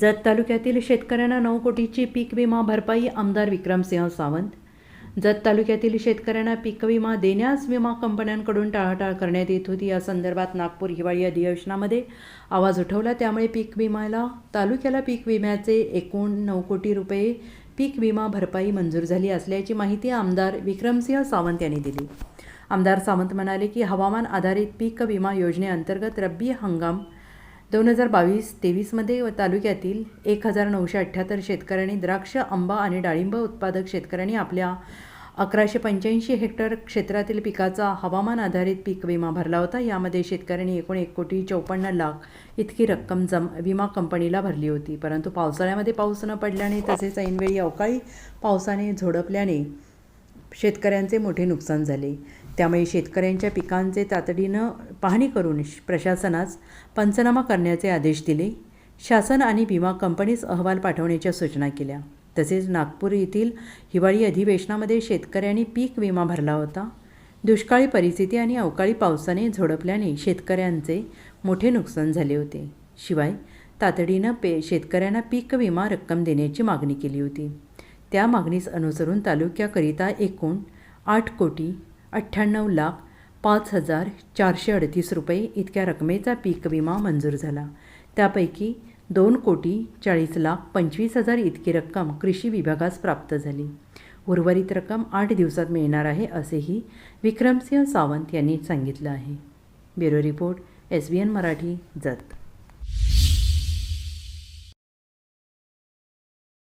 जत तालुक्यातील शेतकऱ्यांना नऊ कोटीची पीक विमा भरपाई आमदार विक्रमसिंह सावंत. जत तालुक्यातील शेतकऱ्यांना पीक विमा देण्यास विमा कंपन्यांकडून टाळाटाळ करण्यात येत होती. या संदर्भात नागपूर हिवाळी अधिवेशनामध्ये आवाज उठवला. त्यामुळे पीक विम्याला तालुक्याला पीक विम्याचे एकूण नऊ कोटी रुपये पीक विमा भरपाई मंजूर झाली असल्याची माहिती आमदार विक्रमसिंह सावंत यांनी दिली. आमदार सावंत म्हणाले की हवामान आधारित पीक विमा योजनेअंतर्गत रब्बी हंगाम दोन हजार बावीस तेवीसमध्ये व तालुक्यातील एक हजार नऊशे अठ्ठ्याहत्तर शेतकऱ्यांनी द्राक्ष आंबा आणि डाळिंब उत्पादक शेतकऱ्यांनी आपल्या अकराशे पंच्याऐंशी हेक्टर क्षेत्रातील पिकाचा हवामान आधारित पीक विमा भरला होता. यामध्ये शेतकऱ्यांनी एकूण एक कोटी चौपन्न लाख इतकी रक्कम जम विमा कंपनीला भरली होती. परंतु पावसाळ्यामध्ये पाऊस न पडल्याने तसेच ऐनवेळी अवकाळी पावसाने झोडपल्याने शेतकऱ्यांचे मोठे नुकसान झाले. त्यामुळे शेतकऱ्यांच्या पिकांचे तातडीनं पाहणी करून श- प्रशासनास पंचनामा करण्याचे आदेश दिले. शासन आणि विमा कंपनीस अहवाल पाठवण्याच्या सूचना केल्या. तसेच नागपूर येथील हिवाळी अधिवेशनामध्ये शेतकऱ्यांनी पीक विमा भरला होता. दुष्काळी परिस्थिती आणि अवकाळी पावसाने झोडपल्याने शेतकऱ्यांचे मोठे नुकसान झाले होते. शिवाय तातडीनं पे शेतकऱ्यांना पीक विमा रक्कम देण्याची मागणी केली होती. त्या मागणीस अनुसरून तालुक्याकरिता एकूण आठ कोटी अठ्ठ्याण्णव लाख पाच हजार चारशे अडतीस रुपये इतक्या रकमेचा पीक विमा मंजूर झाला. त्यापैकी दोन कोटी चाळीस लाख पंचवीस हजार इतकी रक्कम कृषी विभागास प्राप्त झाली. उर्वरित रक्कम आठ दिवसात मिळणार आहे असेही विक्रमसिंह सावंत यांनी सांगितलं आहे. Bureau report S B N Marathi Jath.